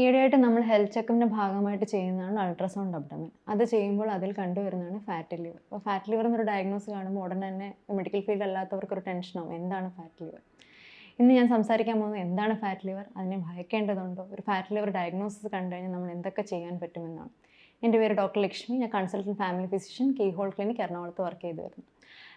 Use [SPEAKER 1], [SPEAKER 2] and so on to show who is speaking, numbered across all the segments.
[SPEAKER 1] ഈയിടെയായിട്ട് നമ്മൾ ഹെൽത്ത് ചെക്കപ്പിന്റെ ഭാഗമായിട്ട് ചെയ്യുന്നതാണ് അൾട്രാസൗണ്ട് അബ്ഡമൻ അത് ചെയ്യുമ്പോൾ അതിൽ കണ്ടുവരുന്നതാണ് ഫാറ്റ് ലിവർ അപ്പോൾ ഫാറ്റ് ലിവർ എന്നൊരു ഡയഗ്നോസ് കാണുമ്പോൾ ഉടനെ തന്നെ മെഡിക്കൽ ഫീൽഡ് അല്ലാത്തവർക്ക് ഒരു ടെൻഷനാവും എന്താണ് ഫാറ്റ് ലിവർ ഇന്ന് ഞാൻ സംസാരിക്കാൻ പോകുന്നത് എന്താണ് ഫാറ്റ് ലിവർ അതിനെ ഭയക്കേണ്ടതുണ്ടോ? ഒരു ഫാറ്റ് ലിവർ ഡയഗ്നോസിസ് കണ്ടു കഴിഞ്ഞാൽ നമ്മൾ എന്തൊക്കെ ചെയ്യാൻ പറ്റുമെന്നാണ്. എന്റെ പേര് ഡോക്ടർ ലക്ഷ്മി. ഞാൻ consultant family physician keyhole clinic എറണാകുളത്ത് വർക്ക് ചെയ്തു വരുന്നു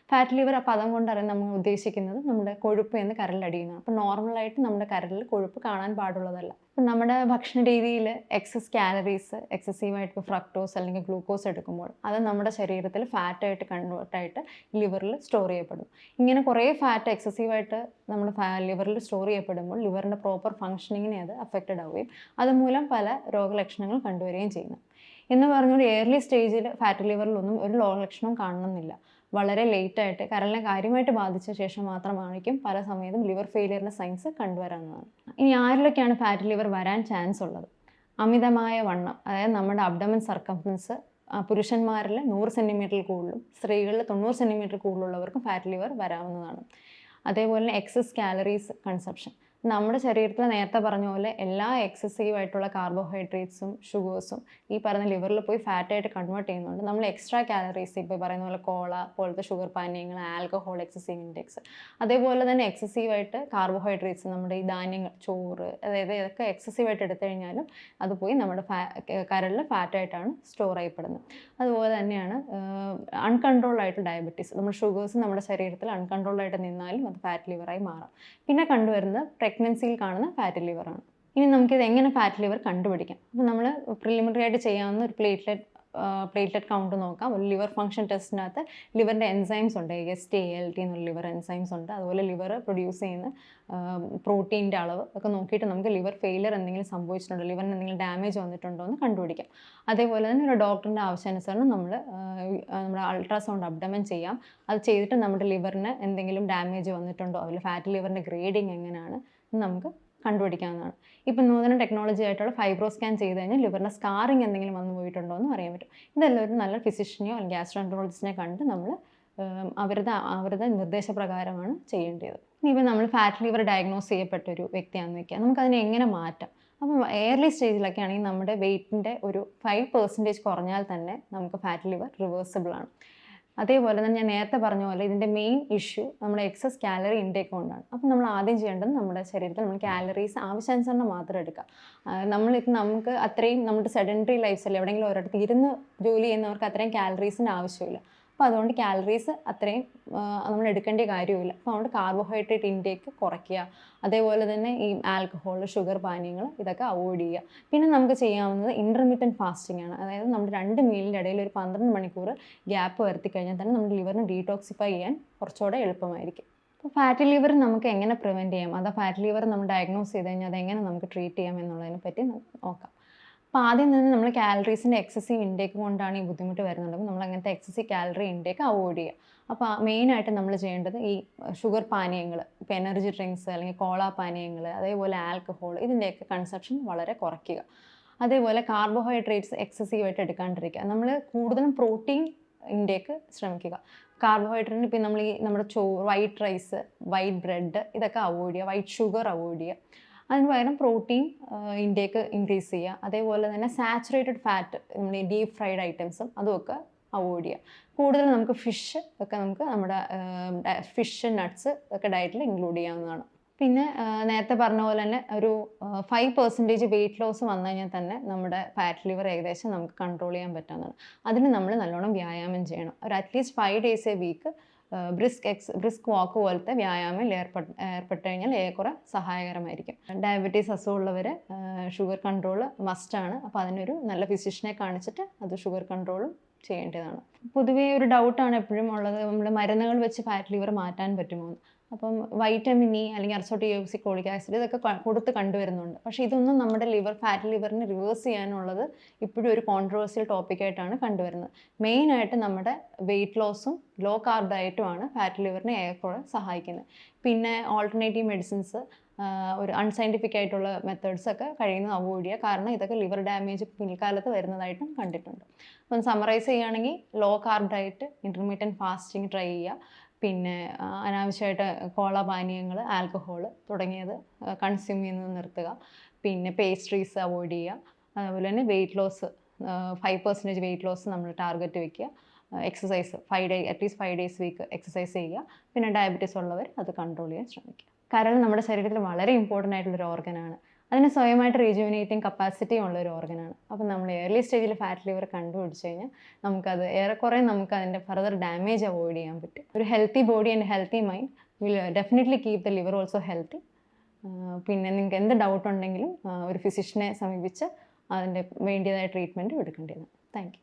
[SPEAKER 1] ഫാറ്റ് ലിവർ ആ പദം കൊണ്ട് നമ്മൾ ഉദ്ദേശിക്കുന്നത് നമ്മുടെ കൊഴുപ്പ് എന്ന് കരലടിയുന്നത് അപ്പോൾ നോർമലായിട്ട് നമ്മുടെ കരലിൽ കൊഴുപ്പ് കാണാൻ പാടുള്ളതല്ല. അപ്പം നമ്മുടെ ഭക്ഷണ രീതിയിൽ എക്സസ് കാലറീസ് എക്സസീവായിട്ട് ഇപ്പോൾ ഫ്രക്ടോസ് അല്ലെങ്കിൽ ഗ്ലൂക്കോസ് എടുക്കുമ്പോൾ അത് നമ്മുടെ ശരീരത്തിൽ ഫാറ്റായിട്ട് കൺവേർട്ടായിട്ട് ലിവറിൽ സ്റ്റോർ ചെയ്യപ്പെടും. ഇങ്ങനെ കുറേ ഫാറ്റ് എക്സസീവായിട്ട് നമ്മുടെ ലിവറിൽ സ്റ്റോർ ചെയ്യപ്പെടുമ്പോൾ ലിവറിന്റെ പ്രോപ്പർ ഫങ്ഷനിങ്ങിനെ അത് അഫക്റ്റഡ് ആവുകയും അതുമൂലം പല രോഗലക്ഷണങ്ങൾ കണ്ടുവരികയും ചെയ്യുന്നു. എന്ന് പറഞ്ഞുകൊണ്ട് ഏർലി സ്റ്റേജിൽ ഫാറ്റ് ലിവറിലൊന്നും ഒരു രോഗലക്ഷണവും കാണണമെന്നില്ല. വളരെ ലേറ്റായിട്ട് കരളിനെ കാര്യമായിട്ട് ബാധിച്ച ശേഷം മാത്രമായിരിക്കും പല സമയത്തും ലിവർ ഫെയിലിയറിന്റെ സൈൻസ് കണ്ടുവരാവുന്നതാണ് ഇനി ആരിലൊക്കെയാണ് ഫാറ്റ് ലിവർ വരാൻ ചാൻസ് ഉള്ളത്? അമിതമായ വണ്ണം അതായത് നമ്മുടെ അബ്ഡമൻ സർക്കംഫറൻസ് പുരുഷന്മാരിൽ നൂറ് സെന്റിമീറ്ററിൽ കൂടുതലും സ്ത്രീകളിൽ തൊണ്ണൂറ് സെന്റിമീറ്റർ കൂടുതലുള്ളവർക്കും ഫാറ്റ് ലിവർ വരാവുന്നതാണ്. അതേപോലെ തന്നെ എക്സസ് കാലറീസ് കൺസപ്ഷൻ നമ്മുടെ ശരീരത്തിൽ നേരത്തെ പറഞ്ഞ പോലെ എല്ലാ എക്സസീവ് ആയിട്ടുള്ള കാർബോഹൈഡ്രേറ്റ്സും ഷുഗേഴ്സും ഈ പറയുന്ന ലിവറിൽ പോയി ഫാറ്റായിട്ട് കൺവേർട്ട് ചെയ്യുന്നുണ്ട് നമ്മൾ എക്സ്ട്രാ കാലറീസ് ഇപ്പോൾ പറയുന്ന പോലെ കോള പോലത്തെ ഷുഗർ പാനീയങ്ങൾ ആൽക്കഹോൾ എക്സസീവ് ഇൻഡെക്സ് അതേപോലെ തന്നെ എക്സസീവ് ആയിട്ട് കാർബോഹൈഡ്രേറ്റ്സ് നമ്മുടെ ഈ ധാന്യങ്ങൾ ചോറ് അതായത് ഇതൊക്കെ എക്സസീവ് ആയിട്ട് എടുത്തു കഴിഞ്ഞാലും അത് പോയി നമ്മുടെ ഫാ കരളിൽ ഫാറ്റായിട്ടാണ് സ്റ്റോർ ചെയ്യപ്പെടുന്നത്. അതുപോലെ തന്നെയാണ് അൺകൺട്രോൾഡ് ആയിട്ട് ഡയബറ്റീസ് നമ്മുടെ ഷുഗേഴ്സ് നമ്മുടെ ശരീരത്തിൽ അൺകൺട്രോൾഡ് ആയിട്ട് നിന്നാലും അത് ഫാറ്റ് ലിവറായി മാറാം. പിന്നെ കണ്ടുവരുന്നത് പ്രഗ്നൻസിയിൽ കാണുന്ന ഫാറ്റ് ലിവറാണ് ഇനി നമുക്കിത് എങ്ങനെ ഫാറ്റ് ലിവർ കണ്ടുപിടിക്കാം? അപ്പോൾ നമ്മൾ പ്രിലിമിനറി ആയിട്ട് ചെയ്യാവുന്ന ഒരു പ്ലേറ്റ്ലെറ്റ് പ്ലേറ്റ്ലെറ്റ് കൗണ്ട് നോക്കാം. ഒരു ലിവർ ഫംഗ്ഷൻ ടെസ്റ്റിനകത്ത് ലിവറിന്റെ എൻസൈംസ് ഉണ്ട്. എസ് ടി എൽ ടി എന്നുള്ള ലിവർ എൻസൈംസ് ഉണ്ട്. അതുപോലെ ലിവർ പ്രൊഡ്യൂസ് ചെയ്യുന്ന പ്രോട്ടീന്റെ അളവ് ഒക്കെ നോക്കിയിട്ട് നമുക്ക് ലിവർ ഫെയിലിയർ എന്തെങ്കിലും സംഭവിച്ചിട്ടുണ്ടോ? ലിവറിന് എന്തെങ്കിലും ഡാമേജ് വന്നിട്ടുണ്ടോ എന്ന് കണ്ടുപിടിക്കാം. അതേപോലെ തന്നെ ഒരു ഡോക്ടറിന്റെ ആവശ്യാനുസരണം നമ്മൾ നമ്മുടെ അൾട്രാസൗണ്ട് അബ്ഡമൻ ചെയ്യാം. അത് ചെയ്തിട്ട് നമ്മുടെ ലിവറിന് എന്തെങ്കിലും ഡാമേജ് വന്നിട്ടുണ്ടോ? അതിൽ ഫാറ്റ് ലിവറിന്റെ ഗ്രേഡിങ് എങ്ങനെയാണ്? നമുക്ക് കണ്ടുപിടിക്കാവുന്നതാണ്. ഇപ്പം നൂതന ടെക്നോളജി ആയിട്ടുള്ള ഫൈബ്രോ സ്കാൻ ചെയ്ത് കഴിഞ്ഞാൽ ലിവറിന്റെ സ്കാറിങ് എന്തെങ്കിലും വന്നു പോയിട്ടുണ്ടോ എന്ന് അറിയാൻ പറ്റും. ഇതെല്ലാം ഒരു നല്ല ഫിസിഷ്യനെയോ അല്ലെങ്കിൽ ഗ്യാസ്ട്രോൻട്രോളജിസ്റ്റിനെ കണ്ട് നമ്മൾ അവരുടെ അവരുടെ നിർദ്ദേശപ്രകാരമാണ് ചെയ്യേണ്ടത്. ഇനിയിപ്പോൾ നമ്മൾ ഫാറ്റ് ലിവർ ഡയഗ്നോസ് ചെയ്യപ്പെട്ട ഒരു വ്യക്തിയാണെന്ന് വെക്കുക. നമുക്കതിനെ എങ്ങനെ മാറ്റാം? അപ്പം എയർലി സ്റ്റേജിലൊക്കെ ആണെങ്കിൽ നമ്മുടെ വെയിറ്റിന്റെ ഒരു ഫൈവ് പെർസെന്റേജ് കുറഞ്ഞാൽ തന്നെ നമുക്ക് ഫാറ്റ് ലിവർ റിവേഴ്സിബിൾ ആണ്. അതേപോലെ തന്നെ ഞാൻ നേരത്തെ പറഞ്ഞ പോലെ ഇതിന്റെ മെയിൻ ഇഷ്യൂ നമ്മുടെ എക്സസ് കാലറി ഇൻടേക്ക് കൊണ്ടാണ്. അപ്പം നമ്മൾ ആദ്യം ചെയ്യേണ്ടത് നമ്മുടെ ശരീരത്തിൽ നമ്മൾ കാലറീസ് ആവശ്യാനുസരണം മാത്രം എടുക്കുക. നമ്മളിത് നമുക്ക് അത്രയും നമ്മുടെ സെഡന്ററി ലൈഫ് സ്റ്റൈൽ എവിടെയെങ്കിലും ഒരിടത്ത് ഇരുന്ന് ജോലി ചെയ്യുന്നവർക്ക് അത്രയും കാലറീസിന്റെ ആവശ്യമില്ല. അപ്പോൾ അതുകൊണ്ട് കാലറീസ് അത്രയും നമ്മൾ എടുക്കേണ്ട കാര്യമില്ല. അപ്പോൾ അതുകൊണ്ട് കാർബോഹൈഡ്രേറ്റ് ഇൻടേക്ക് കുറയ്ക്കുക. അതേപോലെ തന്നെ ഈ ആൽക്കഹോൾ ഷുഗർ പാനീയങ്ങൾ ഇതൊക്കെ അവോയ്ഡ് ചെയ്യുക. പിന്നെ നമുക്ക് ചെയ്യാവുന്നത് ഇന്റർമീഡിയന്റ് ഫാസ്റ്റിംഗ് ആണ്. അതായത് നമ്മുടെ രണ്ട് മീലിന്റെ ഇടയിൽ ഒരു പന്ത്രണ്ട് മണിക്കൂർ ഗ്യാപ്പ് വരുത്തി കഴിഞ്ഞാൽ തന്നെ നമ്മുടെ ലിവറിന് ഡീടോക്സിഫൈ ചെയ്യാൻ കുറച്ചുകൂടെ എളുപ്പമായിരിക്കും. അപ്പോൾ ഫാറ്റ് ലിവർ നമുക്ക് എങ്ങനെ പ്രിവെന്റ് ചെയ്യാം? അതാ ഫാറ്റ് ലിവർ നമ്മൾ ഡയഗ്നോസ് ചെയ്ത് കഴിഞ്ഞാൽ അതെങ്ങനെ നമുക്ക് ട്രീറ്റ് ചെയ്യാം എന്നുള്ളതിനെ പറ്റി നോക്കാം. അപ്പോൾ ആദ്യം തന്നെ നമ്മൾ കാലറീസിന്റെ എക്സസീവ് ഇൻടേക്ക് കൊണ്ടാണ് ഈ ബുദ്ധിമുട്ട് വരുന്നുണ്ടെങ്കിൽ നമ്മൾ അങ്ങനത്തെ എക്സസീവ് കാലറി ഇൻടേക്ക് അവോയ്ഡ് ചെയ്യുക. അപ്പോൾ മെയിനായിട്ട് നമ്മൾ ചെയ്യേണ്ടത് ഈ ഷുഗർ പാനീയങ്ങൾ ഇപ്പോൾ എനർജി ഡ്രിങ്ക്സ് അല്ലെങ്കിൽ കോള പാനീയങ്ങൾ അതേപോലെ ആൽക്കഹോൾ ഇതിന്റെയൊക്കെ കൺസപ്ഷൻ വളരെ കുറയ്ക്കുക. അതേപോലെ കാർബോഹൈഡ്രേറ്റ്സ് എക്സസീവായിട്ട് എടുക്കാണ്ടിരിക്കുക. നമ്മൾ കൂടുതലും പ്രോട്ടീൻ ഇൻടേക്ക് ശ്രമിക്കുക. കാർബോഹൈഡ്രേറ്റിന് ഇപ്പം നമ്മൾ ഈ നമ്മുടെ ചോ വൈറ്റ് റൈസ് വൈറ്റ് ബ്രെഡ് ഇതൊക്കെ അവോയ്ഡ് ചെയ്യുക. വൈറ്റ് ഷുഗർ അവോയ്ഡ് ചെയ്യുക. അതിന് പകരം പ്രോട്ടീൻ ഇൻടേക്ക് ഇൻക്രീസ് ചെയ്യുക. അതേപോലെ തന്നെ സാച്ചുറേറ്റഡ് ഫാറ്റ് നമ്മുടെ ഈ ഡീപ്പ് ഫ്രൈഡ് ഐറ്റംസും അതുമൊക്കെ അവോയ്ഡ് ചെയ്യുക. കൂടുതൽ നമുക്ക് ഫിഷ് ഒക്കെ നമുക്ക് നമ്മുടെ ഫിഷ് നട്ട്സ് ഒക്കെ ഡയറ്റിൽ ഇൻക്ലൂഡ് ചെയ്യാവുന്നതാണ്. പിന്നെ നേരത്തെ പറഞ്ഞ പോലെ തന്നെ ഒരു ഫൈവ് പെർസെന്റേജ് വെയിറ്റ് ലോസ് വന്നു കഴിഞ്ഞാൽ തന്നെ നമ്മുടെ ഫാറ്റ് ലിവർ ഏകദേശം നമുക്ക് കൺട്രോൾ ചെയ്യാൻ പറ്റാവുന്നതാണ്. അതിന് നമ്മൾ നല്ലോണം വ്യായാമം ചെയ്യണം. ഒരു at least five days a week brisk ex brisk walk പോലത്തെ വ്യായാമം ഏർപ്പെട്ട് ഏർപ്പെട്ട് കഴിഞ്ഞാൽ ഏറെക്കുറെ സഹായകരമായിരിക്കും. ഡയബറ്റീസ് അസുഖമുള്ളവർ ഷുഗർ കൺട്രോൾ മസ്റ്റാണ്. അപ്പോൾ അതിനൊരു നല്ല ഫിസിഷ്യനെ കാണിച്ചിട്ട് അത് ഷുഗർ കൺട്രോളും ചെയ്യേണ്ടതാണ്. പൊതുവേ ഒരു ഡൗട്ടാണ് എപ്പോഴും ഉള്ളത്. നമ്മൾ മരുന്നുകൾ വെച്ച് ഫാറ്റ് ലിവർ മാറ്റാൻ പറ്റുമോ അപ്പം വൈറ്റമിൻ ഇ അല്ലെങ്കിൽ അർസോട്ടിയോക്സിക്കോളിക് ആസിഡ് ഇതൊക്കെ കൊടുത്ത് കണ്ടുവരുന്നുണ്ട്. പക്ഷേ ഇതൊന്നും നമ്മുടെ ലിവർ ഫാറ്റ് ലിവറിന് റിവേഴ്സ് ചെയ്യാനുള്ളത് ഇപ്പോഴും ഒരു കോൺട്രവേഴ്സ്യൽ ടോപ്പിക്കായിട്ടാണ് കണ്ടുവരുന്നത്. മെയിനായിട്ട് നമ്മുടെ വെയിറ്റ് ലോസും ലോ കാർബ് ഡയറ്റുമാണ് ഫാറ്റ് ലിവറിനെ ഏറെക്കുറെ സഹായിക്കുന്നത്. പിന്നെ ഓൾട്ടർനേറ്റീവ് മെഡിസിൻസ് ഒരു അൺസയന്റിഫിക് ആയിട്ടുള്ള മെത്തേഡ്സ് ഒക്കെ കഴിയുന്നത് അവോയ്ഡ് ചെയ്യുക. കാരണം ഇതൊക്കെ ലിവർ ഡാമേജ് പിൽക്കാലത്ത് വരുന്നതായിട്ടും കണ്ടിട്ടുണ്ട്. അപ്പം സമറൈസ് ചെയ്യുകയാണെങ്കിൽ low carb diet intermittent fasting try ചെയ്യുക. പിന്നെ അനാവശ്യമായിട്ട് കോള പാനീയങ്ങൾ ആൽക്കഹോൾ തുടങ്ങിയത് കൺസ്യൂം ചെയ്യുന്നത് നിർത്തുക. പിന്നെ പേസ്ട്രീസ് അവോയ്ഡ് ചെയ്യുക. അതുപോലെ തന്നെ weight loss five percentage weight loss നമ്മൾ ടാർഗറ്റ് വെക്കുക. Exercise five day at least five days week exercise ചെയ്യുക. പിന്നെ ഡയബറ്റീസ് ഉള്ളവർ അത് കൺട്രോൾ ചെയ്യാൻ ശ്രമിക്കുക. കരൾ നമ്മുടെ ശരീരത്തിൽ വളരെ ഇമ്പോർട്ടന്റ് ആയിട്ടുള്ളൊരു ഓർഗനാണ് അതിന് സ്വയമായിട്ട് റീജുവിനേറ്റിംഗ് കപ്പാസിറ്റി ഉള്ള ഒരു ഓർഗനാണ് അപ്പം നമ്മൾ ഏർലി സ്റ്റേജിൽ ഫാറ്റ് ലിവർ കണ്ടുപിടിച്ച് കഴിഞ്ഞാൽ നമുക്കത് ഏറെക്കുറെ നമുക്ക് അതിന്റെ ഫർദർ ഡാമേജ് അവോയ്ഡ് ചെയ്യാൻ പറ്റും. ഒരു healthy body and healthy mind will definitely keep the liver also healthy പിന്നെ നിങ്ങൾക്ക് എന്ത് ഡൗട്ട് ഉണ്ടെങ്കിലും ഒരു ഫിസിഷ്യനെ സമീപിച്ച് അതിന്റെ വേണ്ടിയതായ ട്രീറ്റ്മെന്റ് എടുക്കേണ്ടതാണ് താങ്ക് യു